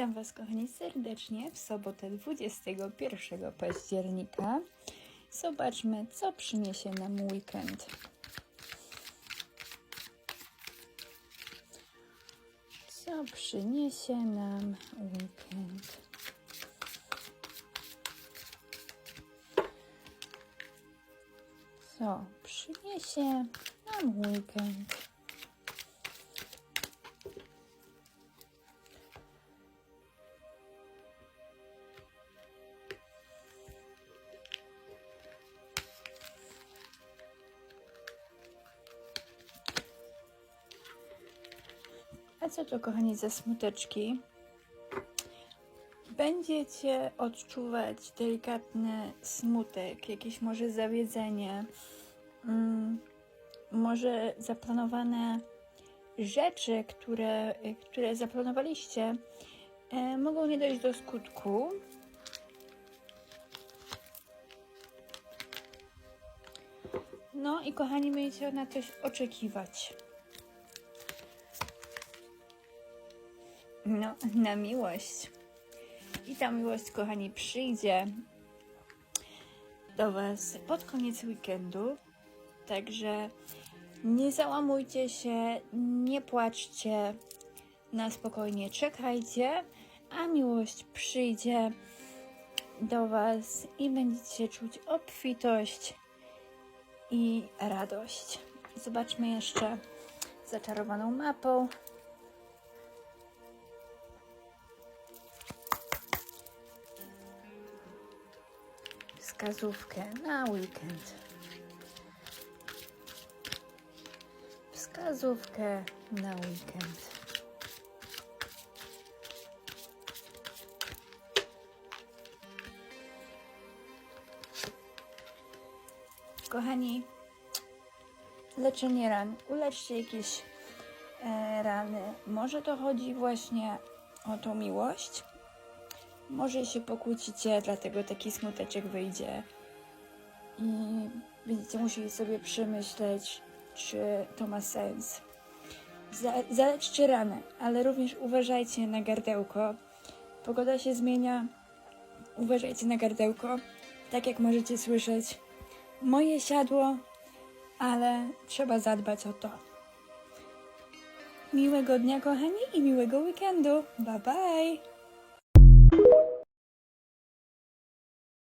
Witam Was, kochani, serdecznie w sobotę 21 października. Zobaczmy, co przyniesie nam weekend. Co przyniesie nam weekend? Co przyniesie nam weekend? A co to, kochani, za smuteczki? Będziecie odczuwać delikatny smutek, jakieś może zawiedzenie, mm, może zaplanowane rzeczy, które, które zaplanowaliście, e, mogą nie dojść do skutku. No i kochani, będziecie na coś oczekiwać. No, na miłość. I ta miłość, kochani, przyjdzie do Was pod koniec weekendu. Także nie załamujcie się, nie płaczcie, na spokojnie czekajcie, a miłość przyjdzie do Was i będziecie czuć obfitość i radość. Zobaczmy jeszcze zaczarowaną mapą. Wskazówkę na weekend. Wskazówkę na weekend. Kochani, leczenie ran. Uleczcie jakieś e, rany. Może to chodzi właśnie o tą miłość, może się pokłócicie, dlatego taki smuteczek wyjdzie. I będziecie musieli sobie przemyśleć, czy to ma sens. Za, zaleczcie ranę, ale również uważajcie na gardełko. Pogoda się zmienia. Uważajcie na gardełko. Tak jak możecie słyszeć, moje siadło, ale trzeba zadbać o to. Miłego dnia, kochani, i miłego weekendu. Bye bye!